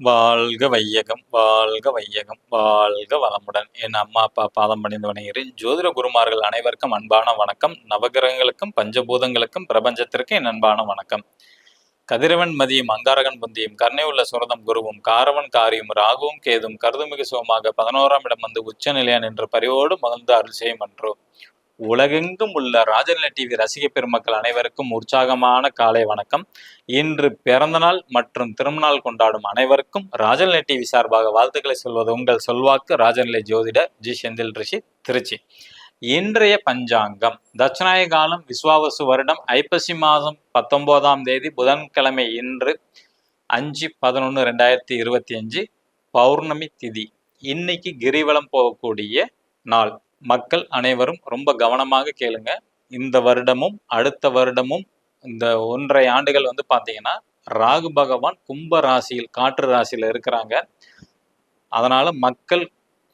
வாழ்க வையகம் வாழ்க வையகம் வாழ்க வளமுடன். என் அம்மா அப்பா பாதம் பணிந்து வணங்குகிறேன். ஜோதிட குருமார்கள் அனைவருக்கும் அன்பான வணக்கம். நவகிரகங்களுக்கும் பஞ்சபூதங்களுக்கும் பிரபஞ்சத்திற்கு என் அன்பான வணக்கம். கதிரவன் மதியும் அங்காரகன் புந்தியும் கர்ணை உள்ள சுரதம் குருவும் காரவன் காரியும் ராகுவும் கேதும் கருதுமிகு சோமாக பதினோராம் இடம் வந்து உச்ச நிலையா நின்று பரிவோடு மகிழ்ந்து அருள் செய்யும் என்றோ உலகெங்கும் உள்ள ராஜநிலை டிவி ரசிக பெருமக்கள் அனைவருக்கும் உற்சாகமான காலை வணக்கம். இன்று பிறந்தநாள் மற்றும் திருமணநாள் கொண்டாடும் அனைவருக்கும் ராஜநிலை டிவி சார்பாக வாழ்த்துக்களை சொல்வது உங்கள் சொல்வாக்கு ராஜநிலை ஜோதிடர் ஜி. செந்தில் ரிஷி திருச்சி. இன்றைய பஞ்சாங்கம் தட்சிணாய காலம் விஸ்வாவசு வருடம் ஐப்பசி மாதம் பத்தொன்பதாம் தேதி புதன்கிழமை இன்று அஞ்சு பதினொன்று ரெண்டாயிரத்தி இருபத்தி அஞ்சு பௌர்ணமி திதி. இன்னைக்கு கிரிவலம் போகக்கூடிய நாள். மக்கள் அனைவரும் ரொம்ப கவனமாக கேளுங்க. இந்த வருடமும் அடுத்த வருடமும் இந்த ஒன்றரை ஆண்டுகள் வந்து பார்த்தீங்கன்னா ராகு பகவான் கும்ப ராசியில் காற்று ராசியில் இருக்கிறாங்க. அதனால மக்கள்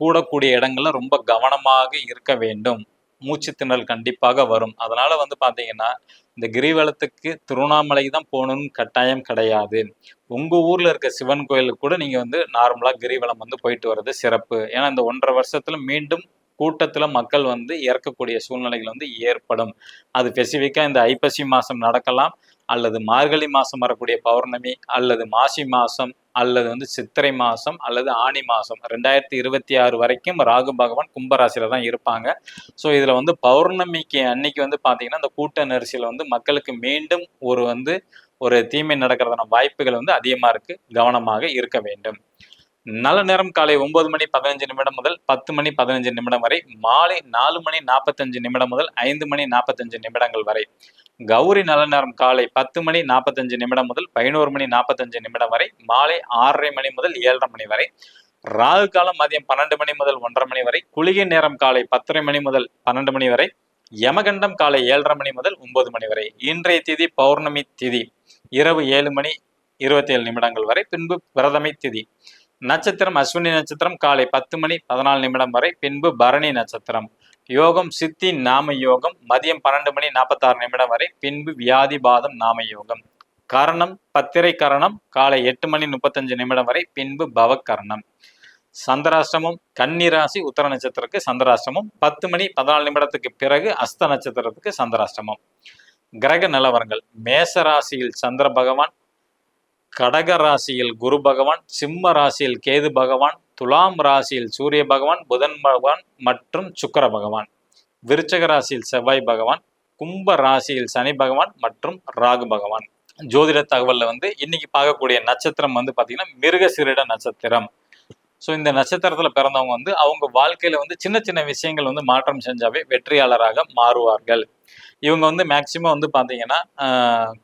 கூடக்கூடிய இடங்கள்ல ரொம்ப கவனமாக இருக்க வேண்டும். மூச்சு திணறல் கண்டிப்பாக வரும். அதனால வந்து பார்த்தீங்கன்னா இந்த கிரிவலத்துக்கு திருவண்ணாமலை தான் போகணும்னு கட்டாயம் கிடையாது. உங்க ஊர்ல இருக்க சிவன் கோயிலுக்கு கூட நீங்க வந்து நார்மலா கிரிவலம் வந்து போயிட்டு வர்றது சிறப்பு. ஏன்னா இந்த ஒன்றரை வருஷத்துல மீண்டும் கூட்டத்தில் மக்கள் வந்து இறக்கக்கூடிய சூழ்நிலைகள் வந்து ஏற்படும். அது ஸ்பெசிஃபிக்காக இந்த ஐப்பசி மாதம் நடக்கலாம் அல்லது மார்கழி மாதம் வரக்கூடிய பௌர்ணமி அல்லது மாசி மாதம் அல்லது வந்து சித்திரை மாதம் அல்லது ஆனி மாதம் ரெண்டாயிரத்தி இருபத்தி ஆறு வரைக்கும் ராகு பகவான் கும்பராசியில தான் இருப்பாங்க. ஸோ இதில் வந்து பௌர்ணமிக்கு அன்னைக்கு வந்து பார்த்தீங்கன்னா இந்த கூட்ட நெரிசியில் வந்து மக்களுக்கு மீண்டும் ஒரு வந்து ஒரு தீமை நடக்கிறதான வாய்ப்புகள் வந்து அதிகமாக இருக்கு. கவனமாக இருக்க வேண்டும். நல்ல நேரம் காலை ஒன்பது மணி பதினஞ்சு நிமிடம் முதல் பத்து மணி பதினஞ்சு நிமிடம் வரை மாலை நாலு மணி நாற்பத்தஞ்சு நிமிடம் முதல் ஐந்து மணி நாற்பத்தஞ்சு நிமிடங்கள் வரை. கௌரி நல்ல நேரம் காலை பத்து மணி நாற்பத்தஞ்சு நிமிடம் முதல் பதினோரு மணி நாற்பத்தஞ்சு நிமிடம் வரை மாலை ஆறரை மணி முதல் ஏழரை மணி வரை. ராகு காலம் மதியம் பன்னெண்டு மணி முதல் ஒன்றரை மணி வரை குளிகை நேரம் காலை பத்தரை மணி முதல் பன்னெண்டு மணி வரை யமகண்டம் காலை ஏழரை மணி முதல் ஒன்பது மணி வரை. இன்றைய திதி பௌர்ணமி திதி இரவு ஏழு மணி இருபத்தி ஏழு நிமிடங்கள் வரை. பின்பு பிரதமை திதி. நட்சத்திரம் அஸ்வினி நட்சத்திரம் காலை பத்து மணி பதினாலு நிமிடம் வரை பின்பு பரணி நட்சத்திரம். யோகம் சித்தி நாம யோகம் மதியம் பன்னெண்டு மணி நாற்பத்தாறு நிமிடம் வரை பின்பு வியாதி பாதம் நாம யோகம். கரணம் பத்திரை கரணம் காலை எட்டு மணி முப்பத்தஞ்சு நிமிடம் வரை பின்பு பவக்கரணம். சந்திராஷ்டமம் கன்னிராசி உத்தர நட்சத்திரத்துக்கு சந்திராஷ்டமம். பத்து மணி பதினாலு நிமிடத்துக்கு பிறகு அஸ்த நட்சத்திரத்துக்கு சந்திராஷ்டமம். கிரக நிலவரங்கள் மேச ராசியில் சந்திர பகவான் கடக ராசியில் குரு பகவான் சிம்ம ராசியில் கேது பகவான் துலாம் ராசியில் சூரிய பகவான் புதன் பகவான் மற்றும் சுக்கர பகவான். விருச்சக ராசியில் செவ்வாய் பகவான் கும்ப ராசியில் சனி பகவான் மற்றும் ராகு பகவான். ஜோதிட தகவலில் வந்து இன்னைக்கு பார்க்கக்கூடிய நட்சத்திரம் வந்து பார்த்தீங்கன்னா மிருகசிரிட நட்சத்திரம். ஸோ இந்த நட்சத்திரத்தில் பிறந்தவங்க வந்து அவங்க வாழ்க்கையில் வந்து சின்ன சின்ன விஷயங்கள் வந்து மாற்றம் செஞ்சாவே வெற்றியாளராக மாறுவார்கள். இவங்க வந்து மேக்சிமம் வந்து பார்த்தீங்கன்னா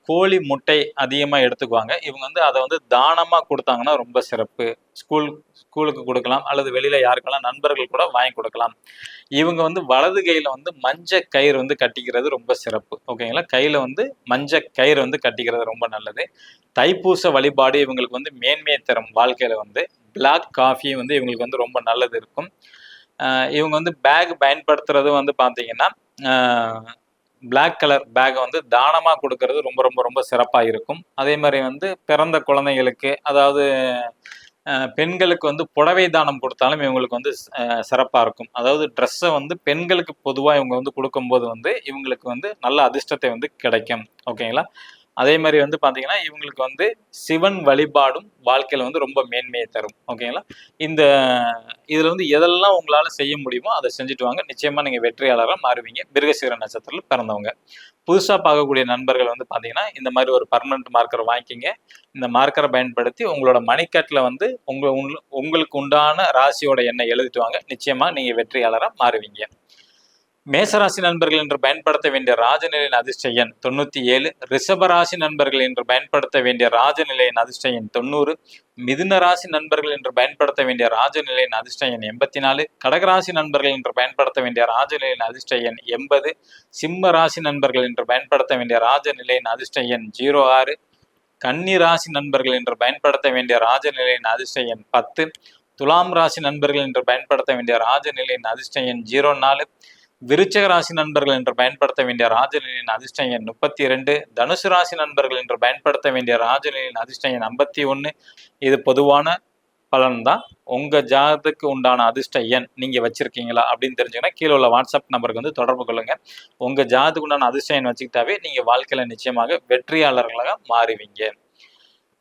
கோழி முட்டை அதிகமாக எடுத்துக்குவாங்க. இவங்க வந்து அதை வந்து தானமாக கொடுத்தாங்கன்னா ரொம்ப சிறப்பு. ஸ்கூல் ஸ்கூலுக்கு கொடுக்கலாம் அல்லது வெளியில் யாருக்கெல்லாம் நண்பர்கள் கூட வாங்கி கொடுக்கலாம். இவங்க வந்து வலது கையில் வந்து மஞ்ச கயிறு வந்து கட்டிக்கிறது ரொம்ப சிறப்பு. ஓகேங்களா கையில் வந்து மஞ்ச கயிறு வந்து கட்டிக்கிறது ரொம்ப நல்லது. தைப்பூச வழிபாடு இவங்களுக்கு வந்து மேன்மையை தரும் வாழ்க்கையில் வந்து. பிளாக் காஃபி வந்து இவங்களுக்கு வந்து ரொம்ப நல்லது இருக்கும். இவங்க வந்து பேக் பயன்படுத்துறது வந்து பார்த்தீங்கன்னா பிளாக் கலர் பேக்கை வந்து தானமாக கொடுக்கறது ரொம்ப ரொம்ப ரொம்ப சிறப்பாக இருக்கும். அதே மாதிரி வந்து பிறந்த குழந்தைங்களுக்கு அதாவது பெண்களுக்கு வந்து புடவை தானம் கொடுத்தாலும் இவங்களுக்கு வந்து சிறப்பாக இருக்கும். அதாவது ட்ரெஸ்ஸை வந்து பெண்களுக்கு பொதுவாக இவங்க வந்து கொடுக்கும்போது வந்து இவங்களுக்கு வந்து நல்ல அதிர்ஷ்டத்தை வந்து கிடைக்கும். ஓகேங்களா அதே மாதிரி வந்து பார்த்தீங்கன்னா இவங்களுக்கு வந்து சிவன் வழிபாடும் வாழ்க்கையில் வந்து ரொம்ப மேன்மையை தரும். ஓகேங்களா இந்த இதில் வந்து எதெல்லாம் உங்களால் செய்ய முடியுமோ அதை செஞ்சுட்டு வாங்க. நிச்சயமாக நீங்கள் வெற்றியாளராக மாறுவீங்க. மிருகசீர நட்சத்திரத்தில் பிறந்தவங்க. புதுசாக பார்க்கக்கூடிய நண்பர்கள் வந்து பார்த்தீங்கன்னா இந்த மாதிரி ஒரு பர்மனன்ட் மார்க்கரை வாங்கிக்கிங்க. இந்த மார்க்கரை பயன்படுத்தி உங்களோட மணிக்கட்டில் வந்து உங்கள் உங்களுக்கு உண்டான ராசியோட எண்ணெய் எழுதிட்டு வாங்க. நிச்சயமாக நீங்கள் வெற்றியாளராக மாறுவீங்க. மேசராசி நண்பர்கள் என்று பயன்படுத்த வேண்டிய ராஜநிலையின் அதிர்ஷ்ட எண் தொண்ணூத்தி ஏழு. ரிஷபராசி நண்பர்கள் என்று பயன்படுத்த வேண்டிய ராஜநிலையின் அதிர்ஷ்ட எண் தொண்ணூறு. மிதுன ராசி நண்பர்கள் என்று பயன்படுத்த வேண்டிய ராஜநிலையின் அதிர்ஷ்ட எண் எண்பத்தி நாலு. கடகராசி நண்பர்கள் என்று பயன்படுத்த வேண்டிய ராஜநிலையின் அதிர்ஷ்ட எண் எண்பது. சிம்ம ராசி நண்பர்கள் என்று பயன்படுத்த வேண்டிய ராஜநிலையின் அதிர்ஷ்ட எண் ஜீரோ ஆறு. கன்னி ராசி நண்பர்கள் என்று பயன்படுத்த வேண்டிய ராஜநிலையின் அதிர்ஷ்ட எண் பத்து. துலாம் ராசி நண்பர்கள் என்று பயன்படுத்த வேண்டிய ராஜநிலையின் அதிர்ஷ்ட எண் ஜீரோ நாலு. விருச்சக ராசி நண்பர்கள் என்று பயன்படுத்த வேண்டிய ராஜநிலையின் அதிர்ஷ்டம் எண் முப்பத்தி இரண்டு தனுசு ராசி நண்பர்கள் என்று பயன்படுத்த வேண்டிய ராஜநிலையின் அதிர்ஷ்டம் எண் ஐம்பத்தி ஒன்று இது பொதுவான பலன் தான். உங்க ஜாதத்துக்கு உண்டான அதிர்ஷ்ட எண் நீங்கள் வச்சுருக்கீங்களா அப்படின்னு தெரிஞ்சுங்கன்னா கீழே உள்ள வாட்ஸ்அப் நம்பருக்கு வந்து தொடர்பு கொள்ளுங்கள் உங்கள் ஜாதத்துக்கு உண்டான அதிர்ஷ்ட எண் வச்சுக்கிட்டாவே நீங்கள் வாழ்க்கையில் நிச்சயமாக வெற்றியாளர்களாக மாறுவீங்க.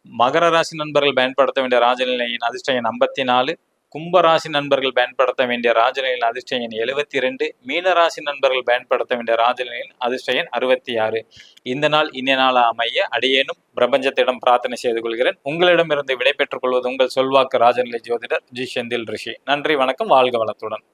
மகர ராசி நண்பர்கள் பயன்படுத்த வேண்டிய ராஜநிலையின் அதிர்ஷ்ட எண் ஐம்பத்தி நாலு. கும்பராசி நண்பர்கள் பயன்படுத்த வேண்டிய ராஜநிலையின் அதிர்ஷ்ட எண் எழுபத்தி ரெண்டு மீனராசி நண்பர்கள் பயன்படுத்த வேண்டிய ராஜநிலையின் அதிர்ஷ்ட எண் அறுபத்தி ஆறு இந்த நாள் இனிய நாள் அமைய அடியேனும் பிரபஞ்சத்திடம் பிரார்த்தனை செய்து கொள்கிறேன். உங்களிடமிருந்து விடைபெற்றுக் கொள்வது உங்கள் சொல்வாக்கு ராஜநிலை ஜோதிடர் ஜி. செந்தில் ரிஷி. நன்றி வணக்கம் வாழ்க வளத்துடன்.